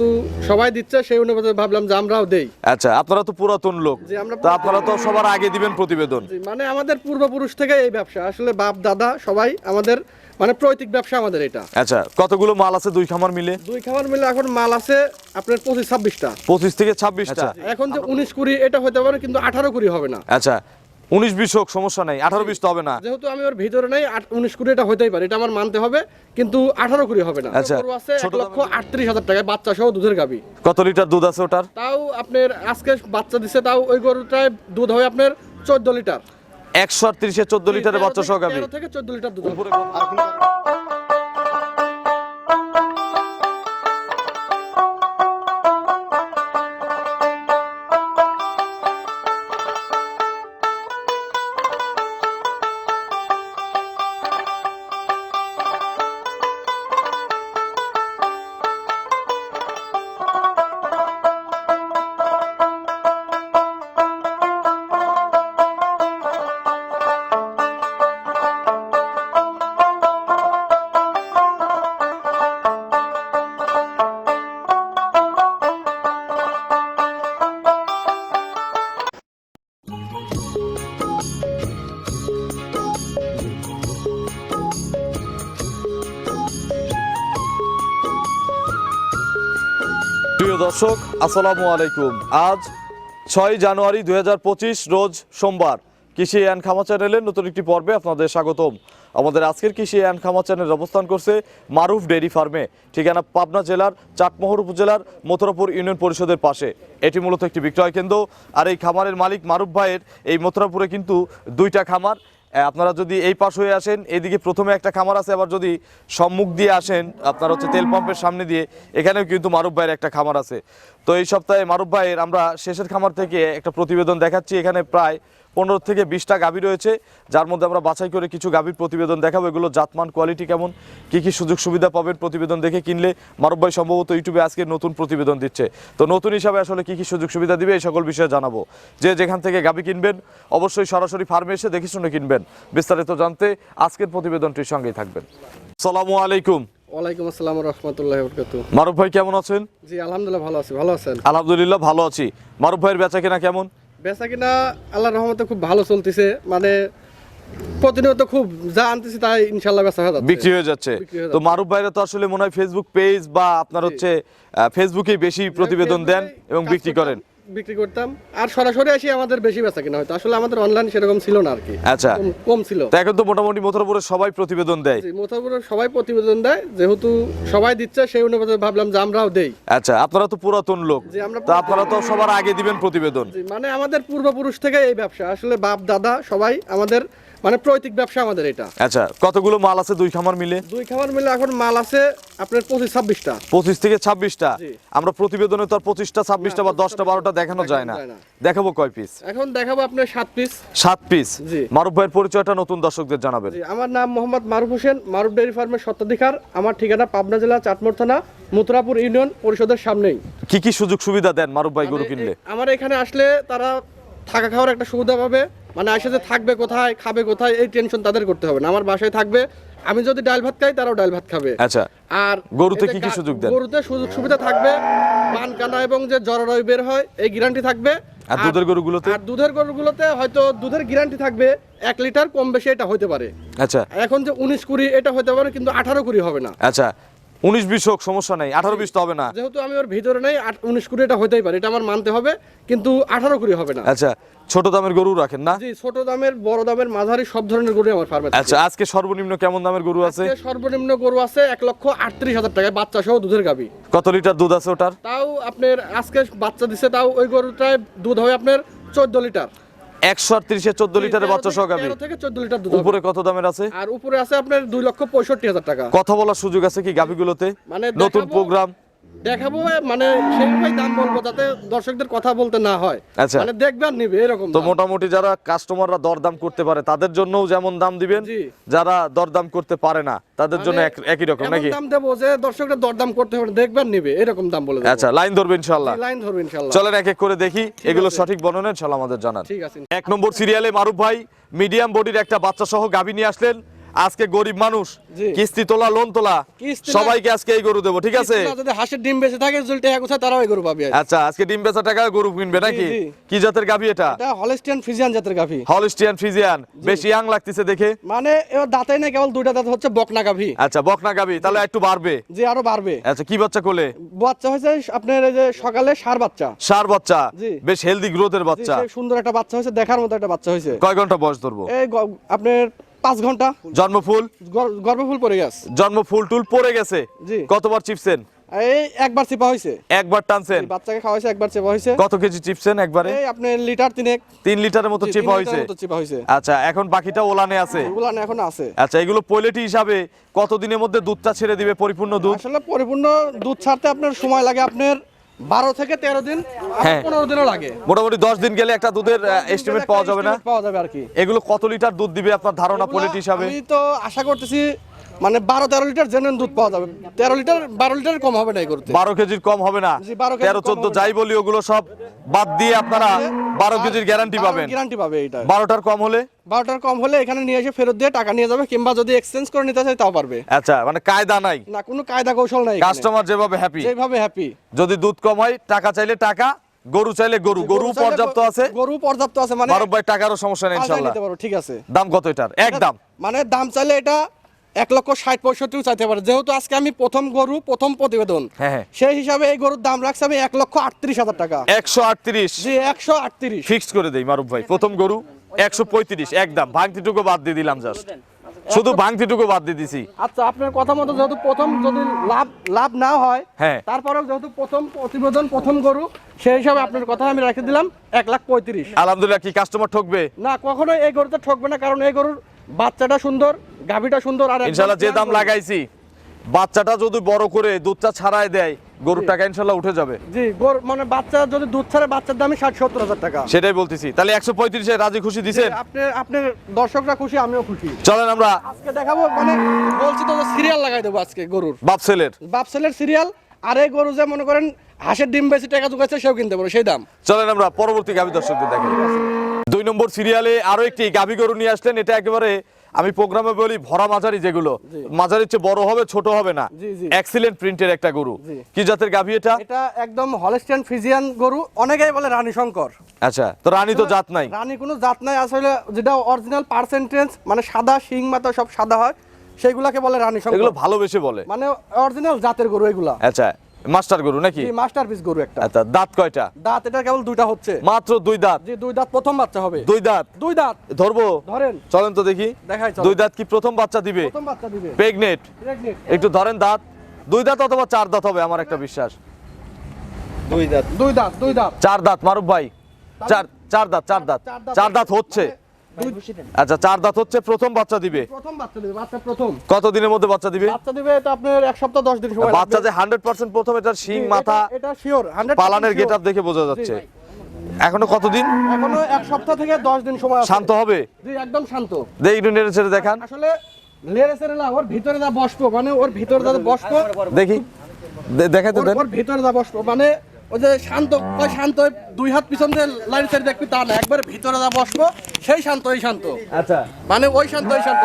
যেহেতু সবাই দিচ্ছে সেই অনুপাতে ভাবলাম যে আমরাও দেই। আচ্ছা আপনারা তো পুরাতন লোক। তো আপনারা তো সবার আগে দিবেন প্রতিবেদন। মানে আমাদের পূর্বপুরুষ থেকে এই ব্যবসা। আসলে বাপ দাদা সবাই আমাদের মানে পৈতৃক ব্যবসা আমাদের এটা। আচ্ছা কতগুলো মাল আছে দুই খামার মিলে? দুই খাবার মিলে এখন মাল আছে আপনার পঁচিশ ছাব্বিশটা। পঁচিশ থেকে ছাব্বিশটা। এখন যে উনিশ কুড়ি এটা হতে পারে কিন্তু আঠারো কুড়ি হবে না। আচ্ছা উনিশ বিশ হোক সমস্যা নেই আঠারো বিশ তো হবে না। যেহেতু আমি ওর ভিতরে নাই উনিশ কুড়ি এটা হতেই পারে এটা আমার মানতে হবে কিন্তু আঠারো কুড়ি হবে না। আচ্ছা, ছোট লক্ষ আটত্রিশ হাজার টাকায় বাচ্চা সহ দুধের গাবি। কত লিটার দুধ আছে ওটার? তাও আপনার আজকে বাচ্চা দিছে তাও ওই গরুটায় দুধ হবে আপনার চোদ্দ লিটার। একশো আটত্রিশে চোদ্দ লিটারের বাচ্চা সহ গাবি। থেকে চোদ্দ লিটার দুধ দর্শক, আসসালামু আলাইকুম। আজ ছয় জানুয়ারি দু হাজার পঁচিশ, রোজ সোমবার। কৃষি অ্যান্ড খামা চ্যানেলের নতুন একটি পর্বে আপনাদের স্বাগতম। আমাদের আজকের কৃষি অ্যান্ড খামা চ্যানেল অবস্থান করছে মারুফ ডেইরি ফার্মে, ঠিকানা পাবনা জেলার চাটমোহর উপজেলার মথুরাপুর ইউনিয়ন পরিষদের পাশে। এটি মূলত একটি বিক্রয় কেন্দ্র। আর এই খামারের মালিক মারুফ ভাইয়ের এই মথুরাপুরে কিন্তু দুইটা খামার আপনারা যদি এই পাশ হয়ে আসেন এইদিকে প্রথমে একটা খামার আছে, আবার যদি সম্মুখ দিয়ে আসেন, আপনার হচ্ছে তেল পাম্পের সামনে দিয়ে, এখানেও কিন্তু মারুফ ভাইয়ের একটা খামার আছে। তো এই সপ্তাহে মারুফ ভাইয়ের আমরা শেষের খামার থেকে একটা প্রতিবেদন দেখাচ্ছি, এখানে প্রায় পনেরো থেকে বিশটা গাভী রয়েছে যার মধ্যে আমরা বাছাই করে কিছু গাভীর প্রতিবেদন দেখাবো। এগুলো জাতমান কোয়ালিটি কেমন কি কি সুযোগ সুবিধা পাবেন প্রতিবেদন দেখে কিনলে? মারুফ ভাই সম্ভবত ইউটিউবে আজকে নতুন প্রতিবেদন দিচ্ছে। তো নতুন হিসাবে আসলে কি কি সুযোগ সুবিধা দিবে এই সকল বিষয়ে জানাব। যে যেখান থেকে গাভী কিনবেন অবশ্যই সরাসরি ফার্মে এসে দেখে শুনে কিনবেন। বিস্তারিত জানতে আজকের প্রতিবেদনটির সঙ্গেই থাকবেন। সালামু আলাইকুম। ওয়ালাইকুম আসসালাম রহমতুল্লাহ বরকাতু মারুফ ভাই কেমন আছেন? জি আলহামদুলিল্লাহ ভালো আছি। ভালো আছেন? আলহামদুলিল্লাহ ভালো আছি। মারুফ ভাইয়ের বেচা কেনা কেমন? বেচা কিনা আল্লাহ রহমতে খুব ভালো চলতেছে। মানে প্রতিনিয়ত খুব যা আনতেছি তাই ইনশাল্লাহ বেচা হয়ে যাচ্ছে। বিক্রি হয়ে যাচ্ছে। তো মারুফ ভাইরা তো আসলে মনে হয় ফেসবুক পেজ বা আপনার হচ্ছে ফেসবুকে বেশি প্রতিবেদন দেন এবং বিক্রি করেন। বিক্রি করতাম। আর সরাসরি আসি আমাদের বেশি বেচা কিনা হয়তো। আসলে আমাদের অনলাইন সেরকম ছিল না আর কি। আচ্ছা। কম- ছিল। তো এখন তো মোটামুটি মথুরাপুরে সবাই প্রতিবেদন দেয়। জি, মোটামুটি সবাই প্রতিবেদন দেয়। যেহেতু সবাই দিচ্ছে সেই অনুপাতে ভাবলাম যে আমরাও দেই। আচ্ছা আপনারা তো পুরাতন লোক। তো আপনারা তো সবার আগে দিবেন প্রতিবেদন। জি, মানে আমাদের পূর্বপুরুষ থেকে এই ব্যবসা। আসলে বাপ দাদা সবাই আমাদের মানে পৈতৃক ব্যবসা আমাদের এটা। আচ্ছা কতগুলো মাল আছে দুই খামার মিলে? দুই খাবার মিলে এখন মাল আছে আপনার পঁচিশ ছাব্বিশটা। পঁচিশ থেকে ছাব্বিশটা? আমরা প্রতিবেদনে তো আর পঁচিশটা ছাব্বিশটা বা দশটা বারোটা দেখানো যায় না। দেখাবো কয় পিস এখন দেখাবো আপনার সাত পিস সাত পিস জি। মারুফ ভাইয়ের পরিচয়টা নতুন দর্শকদের জানাবেন। আমার নাম মোহাম্মদ মারুফ হোসেন মারুফ ডেয়ারি ফার্মের সত্ত্বাধিকার আমার ঠিকানা পাবনা জেলা চাটমোর থানা মুতরাপুর ইউনিয়ন পরিষদের সামনেই। কি কি সুযোগ সুবিধা দেন মারুফ ভাই গরু কিনলে? আমার এখানে আসলে তারা থাকা খাওয়ার একটা সুবিধা পাবে। মানে আসে যে থাকবে কোথায় খাবে কোথায় এই টেনশন তাদের করতে হবে না। আমার বাসায় থাকবে আমি যদি ডাল ভাত খাই তারাও ডাল ভাত খাবে। আচ্ছা আর গরুতে কি কি সুযোগ দেন? গরুতে সুযোগ সুবিধা থাকবে পান কানা এবং যে জরারয় বের হয় এই গ্যারান্টি থাকবে। আর দুধের গরুগুলোতে? আর দুধের গরুগুলোতে হয়তো দুধের গ্যারান্টি থাকবে এক লিটার কম বেশি এটা হতে পারে। আচ্ছা। এখন যে উনিশ কুড়ি এটা হতে পারে কিন্তু আঠারো কুড়ি হবে না। আচ্ছা উনিশ বিশ হোক সমস্যা নেই আঠারো বিশ তো হবে না। যেহেতু আমি ওর ভিতরে নেই উনিশ কুড়ি এটা হতেই পারে এটা আমার মানতে হবে কিন্তু আঠারো কুড়ি হবে না। আচ্ছা ছোট দামের গরু রাখেন না? জি ছোট দামের বড় দামের মাঝারি সব ধরনের গরু আমার ফার্মে আচ্ছা আজকে সর্বনিম্ন কেমন দামের গরু আছে? সর্বনিম্ন গরু আছে এক লক্ষ আটত্রিশ হাজার টাকায় বাচ্চা সহ দুধের গাবি কত লিটার দুধ আছে ওটার? তাও আপনার আজকে বাচ্চা দিছে তাও ওই গরুটায় দুধ হবে আপনার চোদ্দ লিটার। একশো আটত্রিশে চোদ্দ লিটারের বাচ্চা সহ গাবি থেকে চোদ্দ লিটার উপরে কত দামের আছে? আর উপরে আছে আপনার দুই লক্ষ পঁয়ষট্টি হাজার টাকা। কথা বলার সুযোগ আছে কি গাভীগুলোতে? মানে নতুন প্রোগ্রাম দেখাবো মানে সেইভাবে দাম বলব যাতে দর্শকদের কথা বলতে না হয়। আচ্ছা। মানে দেখবে আর নিবে এরকম তো মোটামুটি যারা কাস্টমাররা দরদাম করতে পারে তাদের জন্যও যেমন দাম দিবেন যারা দরদাম করতে পারে না তাদের জন্য মানে একই রকম নাকি? দাম দেবো যে দর্শকরা দরদাম করতে হবে দেখবেন নিবে এরকম দাম বলে আচ্ছা লাইন ধরবে ইনশাল্লাহ লাইন ধরবে ইনশাল্লাহ চলেন এক এক করে দেখি এগুলো সঠিক বর্ণনা ইনশাল্লাহ আমাদের জানান। ঠিক আছে। এক নম্বর সিরিয়ালে মারুফ ভাই মিডিয়াম বডির একটা বাচ্চা সহ গাভী নিয়ে আসলেন। আজকে গরিব মানুষ কিস্তি তোলা লোন তোলা সবাইকে আজকে এই গরু দেবো ঠিক আছে? যদি হাঁসের ডিম বেঁচে থাকে যদি টাকা কোথায় তারাও এই গরু পাবে আচ্ছা আজকে ডিম বেচা টাকা গরু কিনবে নাকি? কি জাতের গাভি এটা? এটা হলেস্টিয়ান ফ্রিজিয়ান জাতের গাভি। হলিস্টিয়ান ফ্রিজিয়ান বেশি ইয়াং লাগতেছে দেখে। মানে এবার দাঁতাই না কেবল দুইটা দাঁত হচ্ছে বকনা গাভি। আচ্ছা বকনা গাভি তাহলে একটু বাড়বে? যে আরও বাড়বে। আচ্ছা কি বাচ্চা কোলে? বাচ্চা হয়েছে আপনার এই যে সকালে সার বাচ্চা। সার বাচ্চা? বেশ হেলদি গ্রোথের বাচ্চা। সুন্দর একটা বাচ্চা হয়েছে দেখার মতো একটা বাচ্চা হয়েছে। কয় ঘণ্টা বয়স ধরবো? এই আপনার পাঁচ ঘণ্টা। জন্মফুল? গর্ভফুল পড়ে গেছে। জন্মফুল টুল পড়ে গেছে। কতবার চিপসেন? এই একবার চিপা হয়েছে একবার টানছেন? বাচ্চাকে খাওয়াইছে একবার চেপা হয়েছে কত কেজি চিপসেন একবারে? এই আপনার লিটার তিনেক। তিন লিটারের মতো চিপা মতো আচ্ছা এখন বাকিটা ওলানে আছে। এগুলো না এখন আছে। আচ্ছা এগুলো হিসাবে কতদিনের মধ্যে দুধটা ছেড়ে দিবে? পরিপূর্ণ দুধ? আসলে পরিপূর্ণ দুধ ছাড়তে আপনার সময় লাগে আপনার বারো থেকে তেরো দিন হ্যাঁ। পনেরো দিনও লাগে। মোটামুটি দশ দিন গেলে একটা দুধের এস্টিমেট পাওয়া যাবে না? পাওয়া যাবে আর কি। এগুলো কত লিটার দুধ দিবে আপনার ধারণা এগুলা হিসাবে? আমি তো আশা করতেছি মানে বারো তেরো লিটার জেনুইন দুধ পাওয়া যাবে। তেরো লিটার বারো লিটার কম হবে না করতে বারো কেজির কম হবে না। জি, 12 কেজির তেরো চোদ্দ যাই বলি ওগুলো সব বাদ দিয়ে আপনারা বারো কেজির গ্যারান্টি পাবেন। গ্যারান্টি পাবে এটা বারোটার কম হলে? বারোটার কম হলে এখানে নিয়ে এসে ফেরত দিয়ে টাকা নিয়ে যাবে কিংবা যদি এক্সচেঞ্জ করে নিতে চাই তাও পারবে। আচ্ছা মানে কায়দা নাই। না কোনো কায়দা কৌশল নাই কাস্টমার যেভাবে হ্যাপি যেভাবে হ্যাপি যদি দুধ কম হয় টাকা চাইলে টাকা গরু চাইলে গরু। গরু পর্যাপ্ত আছে? গরু পর্যাপ্ত আছে মানে বারো ভাই টাকারও সমস্যা নেই ঠিক আছে। দাম কত এটার? এক দাম মানে দাম চাইলে এটা এক লক্ষ ষাট পঁয়ষট্টিও চাইতে পারে। যেহেতু আজকে আমি প্রথম গরু প্রথম প্রতিবেদন হ্যাঁ, হ্যাঁ। সেই হিসাবে এই গরুর দাম রাখছে আমি এক লক্ষ আটত্রিশ হাজার টাকা। একশো আটত্রিশ? জি একশো আটত্রিশ। ফিক্সড করে দেই মারুফ ভাই। প্রথম গরু একশো পঁয়ত্রিশ একদম। ভাঙতিটুকু বাদ দিয়ে দিলাম জাস্ট শুধু ভাঙতিটুকু বাদ দিয়ে দিছি। আচ্ছা আপনার কথা মতো যেহেতু প্রথম যদি লাভ লাভ না হয় হ্যাঁ। তারপরেও যেহেতু প্রথম প্রতিবেদন প্রথম গরু সেই হিসাবে আপনার কথা আমি রেখে দিলাম এক লাখ পঁয়ত্রিশ। আলহামদুলিল্লাহ কি কাস্টমার ঠকবে? না কখনো এই গরুতে ঠকবে না কারণ এই গরুর বাচ্চাটা সুন্দর গাভিটা সুন্দর আর ইনশাল্লাহ যে দাম লাগাইছি বাচ্চাটা যদি বড় করে দুধটা ছাড়াই দেয় গরুর টাকা ইনশাল্লাহ উঠে যাবে। জি গরু মানে বাচ্চা যদি দুধ ছাড়ে বাচ্চার দামই ষাট সত্তর হাজার টাকা। সেটাই বলতেছি। তাহলে একশো পঁয়ত্রিশে রাজি খুশি দিছেন? আপনি আপনার দর্শকরা খুশি আমিও খুশি। চলেন আমরা আজকে দেখাবো মানে বলছি তো সিরিয়াল লাগাই দেবো আজকে গরুর। বাপসেলের বাপসেলের সিরিয়াল আর এই গরু যে মনে করেন হাঁসের ডিম বেশি টাকা জোগাচ্ছে সেও কিনতে পারো সেই দাম। চলেন আমরা পরবর্তী গাভী দর্শকদের দেখেন দুই নম্বর সিরিয়ালে আরও একটি গাভী গরু নিয়ে আসলেন। এটা একেবারে আমি প্রোগ্রামে বলি ভরা মাঝারি যেগুলো। মাঝারির চেয়ে বড় হবে ছোট হবে না। এক্সিলেন্ট প্রিন্টের একটা গরু। কি জাতের গাভী এটা? এটা একদম হলেস্টিয়ান ফিজিয়ান গরু। অনেকেই বলে রানী শঙ্কর। আচ্ছা তো রানী তো জাত নাই। রানী কোনো জাত নাই। আসলে যেটা অরিজিনাল পার্সেন্টেজ মানে সাদা শিং মাথা সব সাদা হয় সেগুলাকে বলে রানী শঙ্কর। এগুলো ভালোবেসে বলে। মানে অরিজিনাল জাতের গরু এগুলা। আচ্ছা মাস্টার গরু নাকি? মাস্টারপিস গরু একটা। আচ্ছা দাঁত কয়টা? দাঁত এটা কেবল দুইটা হচ্ছে। মাত্র দুই দাঁত? যে দুই দাঁত প্রথম বাচ্চা হবে। দুই দাঁত? দুই দাঁত। ধরবো? ধরেন। চলেন তো দেখি। দেখাই চলো। দুই দাঁত কি প্রথম বাচ্চা দিবে? প্রথম বাচ্চা দিবে। Pregnant Pregnant। একটু ধরেন দাঁত। দুই দাঁত অথবা চার দাঁত হবে আমার একটা বিশ্বাস। দুই দাঁত দুই দাঁত দুই দাঁত। চার দাঁত মারুফ ভাই। চার চার চার দাঁত চার দাঁত। চার দাঁত হচ্ছে। আচ্ছা চার দাঁত হচ্ছে প্রথম বাচ্চা দিবে। প্রথম বাচ্চা দিবে বাচ্চা প্রথম। কত দিনের মধ্যে বাচ্চা দিবে? বাচ্চা দিবে এটা আপনার এক সপ্তাহ দশ দিন সময় বাচ্চা যে হান্ড্রেড পার্সেন্ট প্রথম এটার শিং মাথা এটা- শিওর হান্ড্রেড পালানের গেট আপ দেখে বোঝা যাচ্ছে। এখনও কতদিন এখনও এক সপ্তাহ থেকে দশ দিন সময় আছে। শান্ত হবে? জি একদম শান্ত। দেখ একটু নেড়ে ছেড়ে দেখান। আসলে লেরে সেরে না ওর ভিতরে যা বসবো মানে ওর ভিতরে যা বসবো দেখি। দেখাতে দেন। ওর ভিতরে যা বসবো মানে ওই যে শান্ত শান্ত দুই হাত পিছন দিয়ে লাইন সাইড দেখবি তা না একবার ভিতরে যা বসবো সেই শান্ত ওই শান্ত। আচ্ছা। মানে ওই শান্ত ওই শান্ত।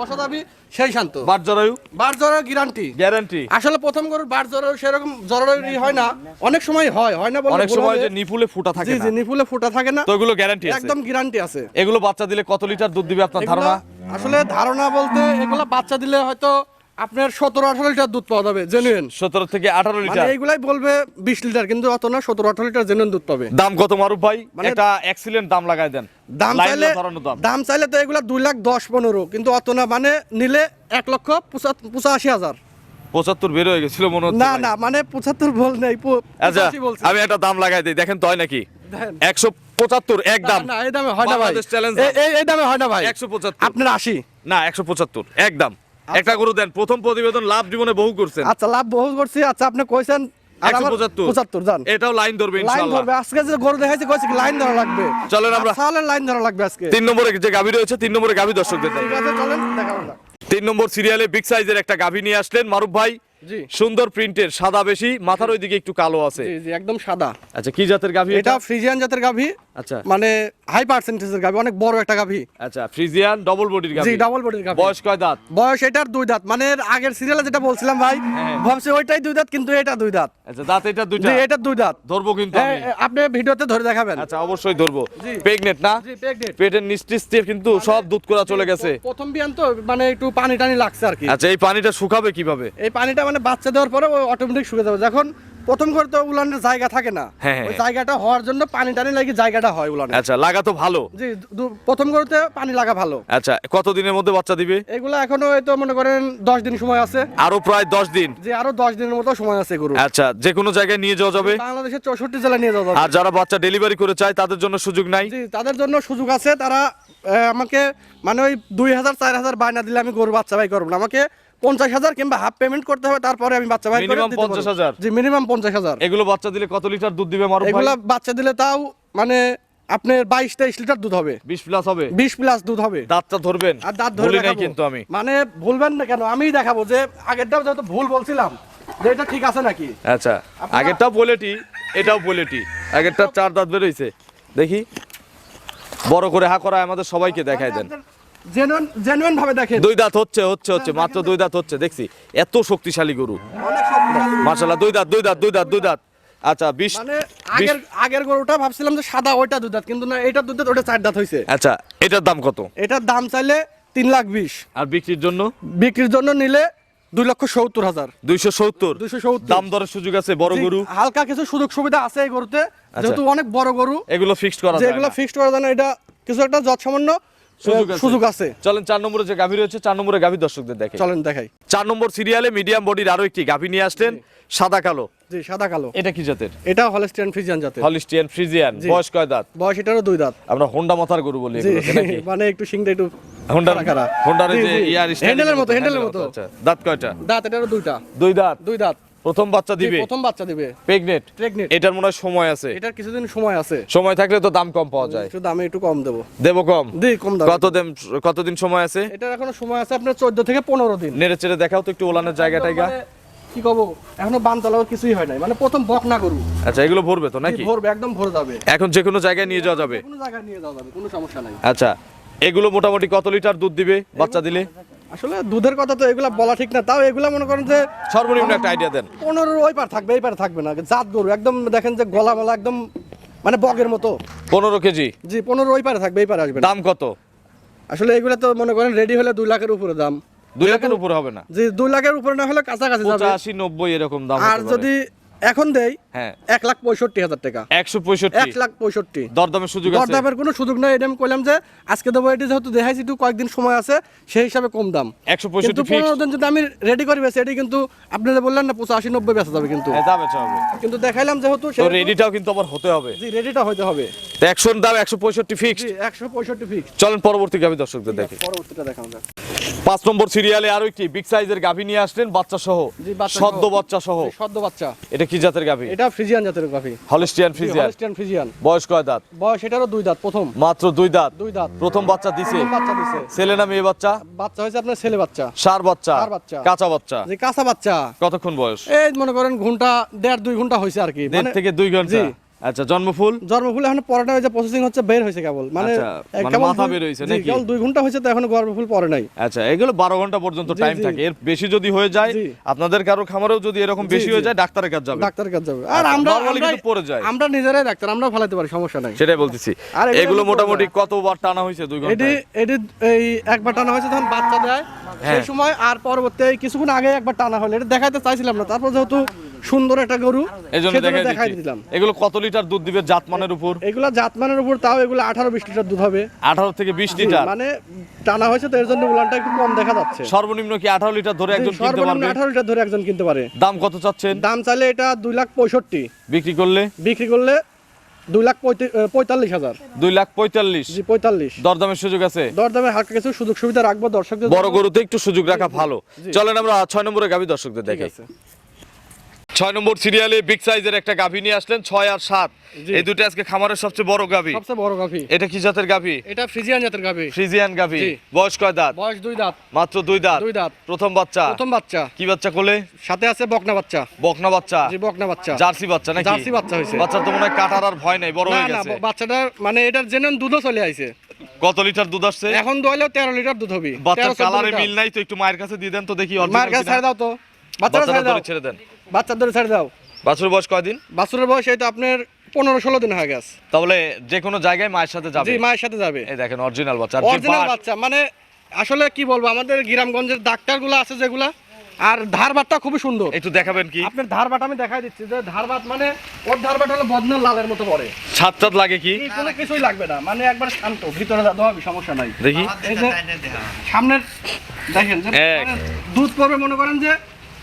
বসা যাবি সেই শান্ত। বার জরায়ু? বার জ্বরের গ্যারান্টি গ্যারান্টি আসলে প্রথম গরুর বার জ্বরের সেরকম জ্বরের হয় না। অনেক সময় হয় হয় না বলে অনেক সময়। যে নিপুলে ফুটা থাকে জি না। জি নিপুলে ফুটা থাকে না। তো এগুলো গ্যারান্টি আছে। একদম গ্যারান্টি আছে। এগুলো বাচ্চা দিলে কত লিটার দুধ দিবে আপনার ধারণা? আসলে ধারণা বলতে এগুলো বাচ্চা দিলে হয়তো আপনার সতেরো আঠারো লিটার দুধ পাওয়া যাবে জেনুইন সতেরো থেকে আঠারো মানে লিটার। এইগুলাই বলবে বিশ লিটার কিন্তু অত না সতেরো আঠারো লিটার জেনুইন দুধ পাবে। দাম কত মারুফ ভাই? মানে- একটা এক্সিলেন্ট দাম লাগাই দেন। দাম চাইলে দাম। চাইলে তো এগুলা দুই লাখ দশ পনেরো কিন্তু অত না মানে নিলে এক লক্ষ পঁচাশি হাজার। পঁচাত্তর বের হয়ে গেছিল মনে হচ্ছে না না মানে পঁচাত্তর বল নেই আচ্ছা আমি একটা দাম লাগাই দিই দেখেন তো হয় নাকি? একশো পঁচাত্তর এক দাম। না, এই দামে হয় না ভাই। এই দামে হয় না ভাই। একশো পঁচাত্তর। আপনার আশি। না একশো পঁচাত্তর এক দাম। একটা গরু দেন প্রথম প্রতিবেদন লাভ জীবনে বহু করছেন। আচ্ছা লাভ বহু করছি। আচ্ছা আপনি কইছেন 175 পঁচাত্তর। জান। এটাও লাইন ধরবে লাইন ইনশাআল্লাহ ধরবে। আজকে যে গরু দেখাইছি কইছি কি লাইন ধরা লাগবে। চলেন আমরা- সালের লাইন ধরা লাগবে আজকে। তিন নম্বরে যে গাভী রয়েছে তিন নম্বরে গাভী দর্শকদের দেন ঠিক আছে চলেন দেখাবো তিন নম্বর সিরিয়ালে বিগ সাইজের একটা গাভী নিয়ে আসলেন মারুফ ভাই। সুন্দর প্রিন্টের সাদা বেশি মাথার ওইদিকে একটু কালো আছে। জি জি একদম সাদা। আচ্ছা কি জাতের গাভী এটা? ফ্রিজিয়ান জাতের গাভী। আচ্ছা। মানে হাই পার্সেন্টেজের গাভি অনেক বড় একটা গাভি। আচ্ছা ফ্রিজিয়ান ডবল বডির জি গাভি ডাবল বডির গাভি। বয়স কয় দাঁত? বয়স এটার দুই দাঁত। মানে আগের সিরিয়ালে যেটা বলছিলাম ভাই হ্যাঁ। ভাবছি ওইটাই দুই দাঁত কিন্তু এটা দুই দাঁত। আচ্ছা দাঁত এটা দুইটা? জি এটার দুই দাঁত। ধরবো কিন্তু হ্যাঁ, আমি। আপনি ভিডিওতে ধরে দেখাবেন। আচ্ছা অবশ্যই ধরবো। জি। প্রেগনেট না? জি। পেটের নিস্টিস দিয়ে কিন্তু সব দুধ করা চলে গেছে। প্রথম বিয়ান তো মানে একটু পানি টানি লাগছে আর কি। আচ্ছা এই পানিটা শুকাবে কীভাবে? এই পানিটা মানে বাচ্চা দেওয়ার পরে অটোমেটিক শুকে যাবে। যখন প্রথম করে তো উলানের জায়গা থাকে না। হ্যাঁ, হ্যাঁ। ওই জায়গাটা হওয়ার জন্য পানি টানি লাগে জায়গাটা হয় উলানে আচ্ছা লাগা তো ভালো। জি প্রথম করতে পানি লাগা ভালো। আচ্ছা কত দিনের মধ্যে বাচ্চা দিবে? এগুলো এখনও হয়তো মনে করেন দশ দিন সময় আছে। আরও প্রায় দশ দিন? যে আরও দশ দিনের মতো সময় আছে গরু আচ্ছা যে কোনো জায়গায় নিয়ে যাওয়া যাবে? বাংলাদেশের চৌষট্টি জেলা নিয়ে যাওয়া যাবে। আর যারা বাচ্চা ডেলিভারি করে চায় তাদের জন্য সুযোগ নাই? জি তাদের জন্য সুযোগ আছে। তারা আমাকে মানে ওই দুই হাজার চার হাজার বায়না দিলে আমি গরু বাচ্চা ভাই করব না। আমাকে পঞ্চাশ হাজার কিংবা হাফ পেমেন্ট করতে হবে তারপরে আমি বাচ্চা ভাই পারব। 50,000? জি মিনিমাম পঞ্চাশ হাজার। এগুলো বাচ্চা দিলে কত লিটার দুধ দিবে মারুফ এগুলা বাচ্চা দিলে তাও মানে আপনার বাইশ তেইশ লিটার দুধ হবে। বিশ প্লাস হবে? বিশ প্লাস দুধ হবে। দাঁতটা ধরবেন? আর দাঁত ধরে নাই। কিন্তু আমি। মানে ভুলবেন না কেন? আমিই দেখাবো যে আগেরটাও যেহেতু ভুল বলছিলাম যে এটা ঠিক আছে নাকি? আচ্ছা আগেরটাও বলেটি এটাও বলেটি। আগেরটা চার দাঁত বেরোইছে দেখি। বড় করে হা করা আমাদের সবাইকে দেখাই দেন। জেনুইন জেনুইন ভাবে দেখেন। দুই দাঁত হচ্ছে হচ্ছে হচ্ছে মাত্র দুই দাঁত হচ্ছে দেখছি। এত শক্তিশালী গরু। অনেক দুই দাঁত দুই দাঁত দুই দাঁত দুই দাঁত। আচ্ছা বিশ মানে আগের আগের গরুটা ভাবছিলাম যে সাদা ওইটা দুধ দাঁত কিন্তু না এটা দুধ দাঁত ওটা চার দাঁত হয়েছে আচ্ছা এটার দাম কত? এটার দাম চাইলে তিন লাখ বিশ। আর বিক্রির জন্য? বিক্রির জন্য নিলে দুই লক্ষ সত্তর হাজার। দুইশো সত্তর? দুইশো সত্তর। দাম দরের সুযোগ আছে বড় গরু? হালকা কিছু সুযোগ সুবিধা আছে এই গরুতে যেহেতু অনেক বড় গরু। এগুলো ফিক্সড করা যায় যেগুলো না। ফিক্সড করা যায় না এটা কিছু একটা যত সামান্য সুযোগ আছে। চলেন চার নম্বরে যে গাভী রয়েছে চার নম্বরে গাভী দর্শকদের দেখে চলেন দেখাই। চার নম্বর সিরিয়ালে মিডিয়াম বডির আরও একটি গাভী নিয়ে আসলেন সাদা কালো। জি সাদা কালো। এটা কি জাতের? এটা হলস্টিয়ান ফ্রিজিয়ান জাতের। হলিস্টিয়ান ফ্রিজিয়ান বয়স কয় দাঁত? বয়স এটারও দুই দাঁত। আমরা হোন্ডা মাথার গরু বলি নাকি? মানে একটু সিংটা একটু হোন্ডার। হোন্ডার যে ইয়ার হ্যান্ডেলের মতো, হ্যান্ডেলের মতো। আচ্ছা। দাঁত কয়টা? দাঁত এটারও দুইটা। দুই দাঁত? দুই দাঁত। প্রথম বাচ্চা দিবে? প্রথম বাচ্চা দিবে। প্রেগনেট প্রেগনেন্ট এটার মনে হয় সময় আছে। এটার কিছুদিন সময় আছে। সময় থাকলে তো দাম কম পাওয়া যায়। একটু দামে একটু কম দেবো। দেবো কম? দি কম দাম। কত দিন কতদিন সময় আছে? এটার এখনও সময় আছে আপনার চোদ্দ থেকে পনেরো দিন। নেড়ে চেড়ে দেখাও তো একটু ওলানের জায়গা টাইগা। মানে, কি কব এখনও বান চালাও কিছুই হয় নাই। মানে প্রথম বক না গরু আচ্ছা এগুলো ভরবে তো নাকি? ভরবে একদম ভরে যাবে। এখন যে কোনো জায়গায় নিয়ে যাওয়া যাবে? কোনো জায়গায় নিয়ে যাওয়া যাবে কোনো সমস্যা নাই। আচ্ছা এগুলো মোটামুটি কত লিটার দুধ দিবে বাচ্চা দিলে? আসলে দুধের কথা তো এগুলা বলা ঠিক না তাও এগুলা মনে করেন যে সর্বনিম্ন একটা আইডিয়া দেন। পনেরো ওই পার থাকবে এই পার থাকবে না জাত গরু একদম দেখেন যে গলা মলা একদম মানে বগের মতো। পনেরো কেজি? জি পনেরো ওই পারে থাকবে এই পারে আসবে না। দাম কত? আসলে এগুলা তো মনে করেন রেডি হলে দুই লাখের উপরে দাম। দুই লাখের উপরে হবে না? জি দুই লাখের উপরে না হলে কাছাকাছি যাবে। পঁচাশি নব্বই এরকম দাম আর যদি এখন দেই হ্যাঁ। এক লাখ পঁয়ষট্টি হাজার টাকা। একশো পঁয়ষট্টি। এক লাখ পঁয়ষট্টি। দরদামের সুযোগ দরদামের কোনো সুযোগ নাই। এটা আমি কইলাম যে আজকে দেবো এটি যেহেতু দেখাইছি একটু কয়েকদিন সময় আছে সেই হিসাবে কম দাম। একশো পঁয়ষট্টি পনেরো দিন যদি আমি রেডি করি এটি কিন্তু বললেন না পঁচাশি নব্বই বেচা যাবে কিন্তু। আছে কিন্তু দেখাইলাম যেহেতু রেডিটাও কিন্তু আবার হতে হবে। জি রেডিটা হইতে হবে। একশোর দাম একশো পঁয়ষট্টি ফিক্সড জি একশো পঁয়ষট্টি ফিক্স চলেন পরবর্তী গাভী দর্শকদের দেখে। পরবর্তীটা দেখানো যাক পাঁচ নম্বর সিরিয়ালে আরও একটি বিগ সাইজের গাভী নিয়ে আসলেন বাচ্চা সহ জি, বাচ্চা সহ। সদ্য বাচ্চা সহ সদ্য বাচ্চা। এটা কি জাতের গাভী? এটা ফ্রিজিয়ান জাতের গাভী। Holstein Friesian. Holstein Friesian. বয়স কয় দাঁত? বয়স এটারও দুই দাঁত প্রথম। মাত্র দুই দাঁত? দুই দাঁত। প্রথম বাচ্চা দিছে? বাচ্চা দিছে। ছেলে না মেয়ে বাচ্চা? বাচ্চা হয়েছে আপনার ছেলে বাচ্চা। সার বাচ্চা? সার বাচ্চা। কাঁচা বাচ্চা? যে কাঁচা বাচ্চা। কতক্ষণ বয়স? এই মনে করেন ঘণ্টা দেড় দুই ঘণ্টা হয়েছে আর কি। দেড় মানে থেকে দুই ঘণ্টা। আচ্ছা জন্মফুল? জন্মফুল এখন পরে হয়েছে প্রসেসিং হচ্ছে বের হয়েছে কেবল। মানে আচ্ছা, মানে কেবল মাথা বের হয়েছে নাকি? কেবল দুই ঘণ্টা হয়েছে তো এখনও গর্ভফুল পরে নাই। আচ্ছা এগুলো বারো ঘণ্টা পর্যন্ত টাইম থাকে। এর বেশি যদি হয়ে যায় আপনাদের কারও খামারেও যদি এরকম বেশি হয়ে যায় ডাক্তারের কাছে যাবে। ডাক্তারের কাছে যাবে। আর আচ্ছা, আমরা আমরাই- কিন্তু পড়ে যায়। আমরা নিজেরাই ডাক্তার আমরা ফেলাতে পারি সমস্যা নাই। সেটাই বলতেছি। আর এগুলো মোটামুটি কতবার টানা হয়েছে দুই এটি ঘণ্টা এটি এই একবার টানা হয়েছে তখন বাচ্চা দেয়। হ্যাঁ। সেই সময় আর পরবর্তী কিছুক্ষণ আগে একবার টানা হলো। এটা দেখাইতে চাইছিলাম না। তারপর যেহেতু সুন্দর একটা গরু। দেখাই দিলাম। এগুলো কত লিটার দুধ দিবে জাতমানের উপর? এগুলা জাতমানের উপর তাও এগুলো আঠারো বিশ লিটার দুধ হবে। আঠারো থেকে বিশ লিটার? মানে টানা হয়েছে তো এর জন্য উলানটা একটু কম দেখা যাচ্ছে। সর্বনিম্ন কি আঠারো লিটার ধরে একজন কিনতে সর্বনিম্ন পারবে? আঠারো লিটার ধরে একজন কিনতে পারে। দাম কত চাচ্ছেন? দাম চাইলে এটা দুই লাখ পঁয়ষট্টি। বিক্রি করলে? বিক্রি করলে দুই লাখ পঁয়তাল্লিশ হাজার। দুই লাখ পঁয়তাল্লিশ। জি পঁয়তাল্লিশ। দরদামের সুযোগ আছে? দরদামে হালকা কিছু সুযোগ সুবিধা রাখব দর্শকদের বড় গরুতে একটু সুযোগ রাখা ভালো। চলেন আমরা ছয় নম্বরে গাভী দর্শকদের দেখে। ছয় নম্বর সিরিয়ালে বিগ সাইজের একটা গাভী নিয়ে আসলেন ছয় আর সাত। এই দুটো আজকে খামারের সবচেয়ে বড় গাভী। সবচেয়ে বড় গাভী। এটা কি জাতের গাভী? এটা ফ্রিজিয়ান জাতের গাভী। ফ্রিজিয়ান গাভী। বয়স কয় দাঁত? বয়স দুই দাঁত। মাত্র দুই দাঁত? দুই দাঁত। প্রথম বাচ্চা? প্রথম বাচ্চা। কি বাচ্চা কোলে? সাথে আছে বকনা বাচ্চা। বকনা বাচ্চা? জি বকনা বাচ্চা। জার্সি বাচ্চা নাকি? জার্সি বাচ্চা হয়েছে। বাচ্চার তো মনে হয় কাটার আর ভয় নাই বড় না হয়ে না গেছে। বাচ্চাটার মানে এটার জেনুইন দুধও চলে আইছে। কত লিটার দুধ আসছে? এখন দোয়ালেও তেরো লিটার দুধ হবে। বাচ্চার 13 14 কালারে মিল নাই তো একটু মায়ের কাছে দিয়ে দেন তো দেখি মায়ের কাছে ছেড়ে দাও তো। বাচ্চাটা ছেড়ে দাও। ছেড়ে দেন। বাচ্চার ধরে ছেড়ে দাও। বাছুর বয়স কয়দিন? বাছুরের বয়স এই তো আপনার পনেরো ষোলো দিন হয়ে গেছে। তাহলে যে কোনো জায়গায় মায়ের সাথে যাবে। মায়ের সাথে যাবে। এই দেখেন অরিজিনাল বাচ্চা। অরিজিনাল বাচ্চা মানে আসলে কি বলব আমাদের গ্রামগঞ্জের ডাক্তারগুলো আছে যেগুলা আর ধারবাটটা খুবই সুন্দর। একটু দেখাবেন কি? আপনার ধারবাট আমি দেখাই দিচ্ছি যে ধারবাট মানে ওর ধারবাট হলো বদনার লালের মতো পড়ে। ছাদ টাদ লাগে কি? কোনো কিছুই লাগবে না মানে একবার শান্ত ভিতরে হবে সমস্যা নাই। দেখি। সামনের দেখেন। মানে দুধ পড়বে মনে করেন যে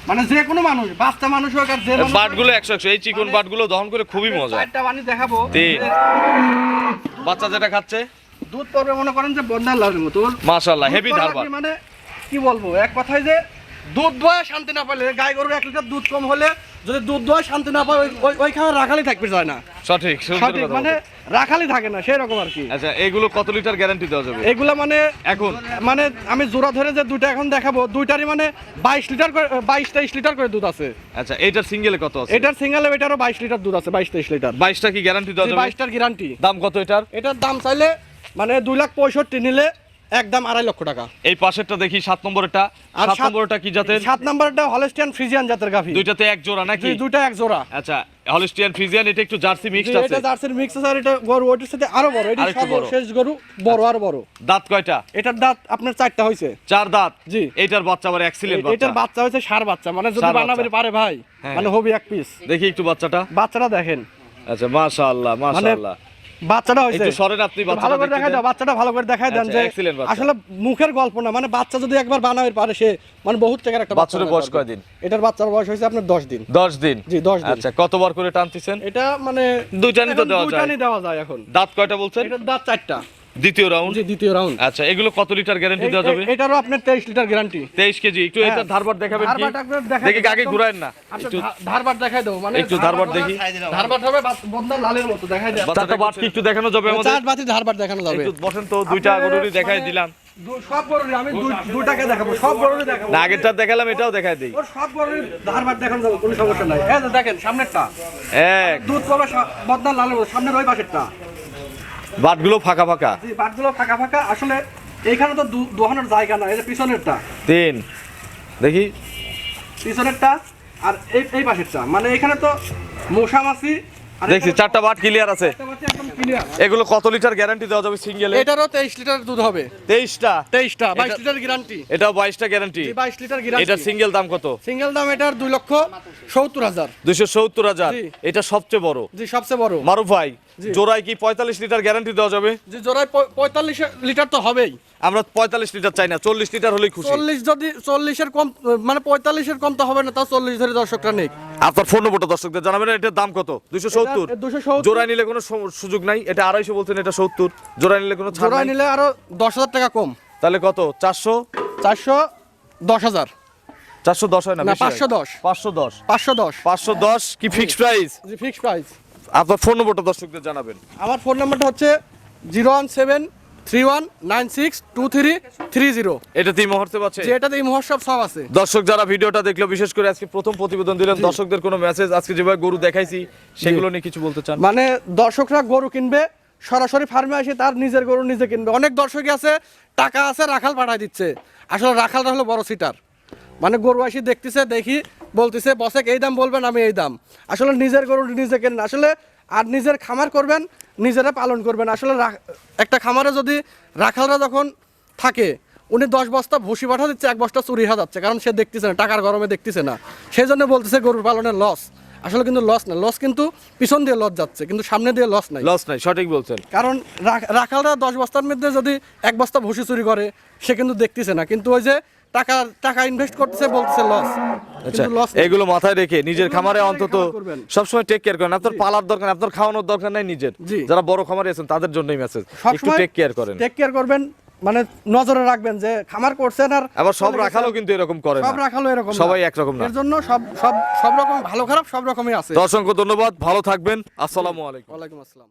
মানে যে কোনো মানুষ বাচ্চা মানুষ হোক আর যে বাটগুলো একশো একশো এই চিকন বাটগুলো দহন করে খুবই মজা। একটা বানি দেখাবো। বাচ্চা যেটা খাচ্ছে? দুধ পড়বে মনে করেন যে বন্যার মতো। মাশাআল্লাহ হেভি ধারবার মানে কি বলব এক কথায় যে দুধ দোয়া শান্তি না পেলে গাই গরুর এক লিটার দুধ কম হলে যদি দুধ দোয়া শান্তি না পায় ওই- ওই- ওইখানে রাখালি থাকবে যায় না। সঠিক সঠিক মানে রাখালি থাকে না সেই রকম আর কি। আচ্ছা এগুলো কত লিটার গ্যারান্টি দেওয়া যাবে? এগুলা মানে এখন? মানে আমি জোড়া ধরে যে দুইটা এখন দেখাবো দুইটারই মানে বাইশ লিটার করে বাইশ তেইশ লিটার করে দুধ আছে। আচ্ছা এইটার সিঙ্গেলে কত আছে? এটার সিঙ্গেল এটারও বাইশ লিটার দুধ আছে বাইশ তেইশ লিটার। বাইশটা কি গ্যারান্টি দেওয়া যাবে? বাইশটার গ্যারান্টি দাম কত এটার? এটার দাম চাইলে মানে দুই লাখ পঁয়ষট্টি নিলে একদম আড়াই লক্ষ টাকা। এই পাশেরটা দেখি সাত নম্বরেরটা। আর সাত নম্বরটা কি জাতের? সাত নাম্বারটা হলস্টিয়ান ফ্রিজিয়ান জাতের গাভি। দুইটাতে এক জোড়া নাকি? দুইটা এক জোড়া। আচ্ছা হলিস্টিয়ান ফ্রিজিয়ান এটা একটু জার্সি মিক্সড আছে। এটা জার্সির মিক্স আছে আর এটা গরু ওইটার সাথে আরও বড় এটা সর্বশেষ গরু বড় আর বড়। দাঁত কয়টা? এটার দাঁত আপনার চারটা হয়েছে চার দাঁত? জি। এইটার বাচ্চা আবার এক্সিলেন্ট এটার বাচ্চা। বাচ্চা হয়েছে সার বাচ্চা মানে যদি ষাঁড় বানাবে পারে ভাই হ্যাঁ। মানে হবি এক পিস দেখি একটু বাচ্চাটা। বাচ্চাটা দেখেন। আচ্ছা মাশাআল্লাহ মানে মাশাআল্লাহ। বাচ্চাটা হয়েছে। একটু সরেন আপনি ভালো করে দেখাই দাও বাচ্চাটা ভালো করে দেখাই দেন আচ্ছা, যে আসলে মুখের গল্প না মানে বাচ্চা যদি একবার বানাবে পারে সে মানে বহুত টাকার একটা বাচ্চার বয়স কয় দিন এটার বাচ্চার বয়স হয়েছে আপনার দশ দিন। দশ দিন? জি, দশ দিন। আচ্ছা কতবার করে টানতেছেন? এটা মানে দেওয়া যায়। দেওয়া যায় এখন। দাঁত কয়টা বলছেন? দাঁত চারটা। দ্বিতীয় রাউন্ড জি দ্বিতীয় রাউন্ড আচ্ছা এগুলো কত লিটার গ্যারান্টি দেওয়া যাবে? এটারও আপনার তেইশ লিটার গ্যারান্টি তেইশ কেজি। একটু এটা ধারবার দেখাবেন কি? দেখাই দেখি আগে ঘুরায়েন না। একটু ধা- ধারবাট দেখাই দেবো মানে একটু ধারবাট দেখি। ধারবাট হবে বাত- লালের মতো দেখাই দেবো চারটা বাট কি একটু দেখানো যাবে আমাদের? চার বাতি ধারবাট দেখানো যাবে। একটু বসেন তো দুইটা গরুরই দেখাই মানে দিলাম। সব গরুরই আমি দুই- দুইটাকে দেখাবো সব গরুরই দেখাবো। না আগেরটা দেখালাম এটাও দেখাই দিই। ওর সব গরুরই ধারবাট দেখানো যাবে কোনো সমস্যা নাই। এই দেখেন সামনেরটা। এক। দুধ পাবে সা- লালের মতো সামনের ওই পাশেরটা। বাটগুলো ফাঁকা ফাঁকা? জি বাটগুলো ফাঁকা ফাঁকা। আসলে এইখানে তো দোহানোর জায়গা না এই যে পিছনেরটা। তিন। দেখি। পিছনেরটা আর এই এই পাশেরটা। মানে এখানে তো মশা মাছি দেখছি চারটা বাট ক্লিয়ার আছে। এগুলো কত লিটার গ্যারান্টি দেওয়া যাবে সিঙ্গেলে এটারও তেইশ লিটার দুধ হবে। তেইশটা? তেইশটা বাইশ এটা- লিটার গ্যারান্টি এটাও বাইশটা গ্যারান্টি বাইশ লিটার এটার গ্যারান্টি সিঙ্গেল দাম কত? সিঙ্গেল দাম এটার দুই লক্ষ সত্তর হাজার। দুইশো সত্তর হাজার। জি। এটা সবচেয়ে বড়। জি সবচেয়ে বড়। মারুফ ভাই। জোড়ায় কি পঁয়তাল্লিশ লিটার গ্যারান্টি দেওয়া যাবে? যে জোড়ায় পঁয়তাল্লিশ লিটার তো হবেই। আমরা পঁয়তাল্লিশ লিটার চাই না চল্লিশ লিটার হলেই খুশি। চল্লিশ যদি চল্লিশের কম মানে পঁয়তাল্লিশের কম তো হবে না তাও চল্লিশ ধরে দর্শকরা নেই আপনার ফোন নম্বরটা দর্শকদের জানাবেন এটার দাম কত? দুশো সত্তর। জোড়ায় নিলে কোনো সুযোগ নাই এটা আড়াইশো বলছেন এটা সত্তর। জোড়ায় নিলে কোনো জোড়ায় নিলে আরও দশ হাজার টাকা কম। তাহলে কত? চারশো? চারশো দশ হাজার। চারশো দশ হয় না পাঁচশো দশ। পাঁচশো দশ। পাঁচশো দশ। পাঁচশো দশ কি ফিক্সড প্রাইস ফিক্সড প্রাইস আপনার ফোন নম্বরটা দর্শকদের জানাবেন। আমার ফোন নাম্বারটা হচ্ছে zero one seven three one nine six two three three zero. এটা তিন মুহূর্তে পাচ্ছে যে এটাতে এই মহোৎসব সব আছে। দর্শক যারা ভিডিওটা দেখল বিশেষ করে আজকে প্রথম প্রতিবেদন দিলেন দর্শকদের কোনো মেসেজ আজকে যেভাবে গরু দেখাইছি সেগুলো নিয়ে কিছু বলতে চান? মানে দর্শকরা গরু কিনবে সরাসরি ফার্মে এসে তার নিজের গরু নিজে কিনবে। অনেক দর্শকই আছে টাকা আছে রাখাল পাঠায় দিচ্ছে। আসলে রাখালটা হলো বড় সিটার মানে গরু আসি দেখতেছে দেখি বলতেছে বসে এই দাম বলবেন আমি এই দাম। আসলে নিজের গরু নিজে কেনেন আসলে আর নিজের খামার করবেন নিজেরা পালন করবেন। আসলে একটা খামারে যদি রাখালরা যখন থাকে উনি দশ বস্তা ভুসি পাঠা দিচ্ছে এক বস্তা চুরি হয়ে যাচ্ছে কারণ সে দেখতেছে না টাকার গরমে দেখতেছে না। সেই জন্য বলতেছে গরুর পালনের লস আসলে কিন্তু লস না লস কিন্তু পিছন দিয়ে লস যাচ্ছে কিন্তু সামনে দিয়ে লস নাই। লস নাই সঠিক বলছেন। কারণ রাখালরা দশ বস্তার মধ্যে যদি এক বস্তা ভুসি চুরি করে সে কিন্তু দেখতেছে না। কিন্তু ওই যে টাকা টাকা ইনভেস্ট করতেছে বলতেছে লস আচ্ছা এগুলো মাথায় রেখে নিজের খামারে অন্তত সবসময় টেক কেয়ার করেন। আপনার পালার দরকার আপনার খাওয়ানোর দরকার নাই নিজের। যারা বড় খামারে আছেন তাদের জন্যই মেসেজ একটু টেক কেয়ার করেন। টেক কেয়ার করবেন মানে নজরে রাখবেন যে খামার করছেন আর আবার সব। রাখালও কিন্তু এরকম করে সব রাখালো এরকম সবাই একরকম না। এর জন্য সব সব সব রকম ভালো খারাপ সব রকমই আছে। অসংখ্য ধন্যবাদ। ভালো থাকবেন। আসসালামু আলাইকুম। ওয়ালাইকুম আসসালাম।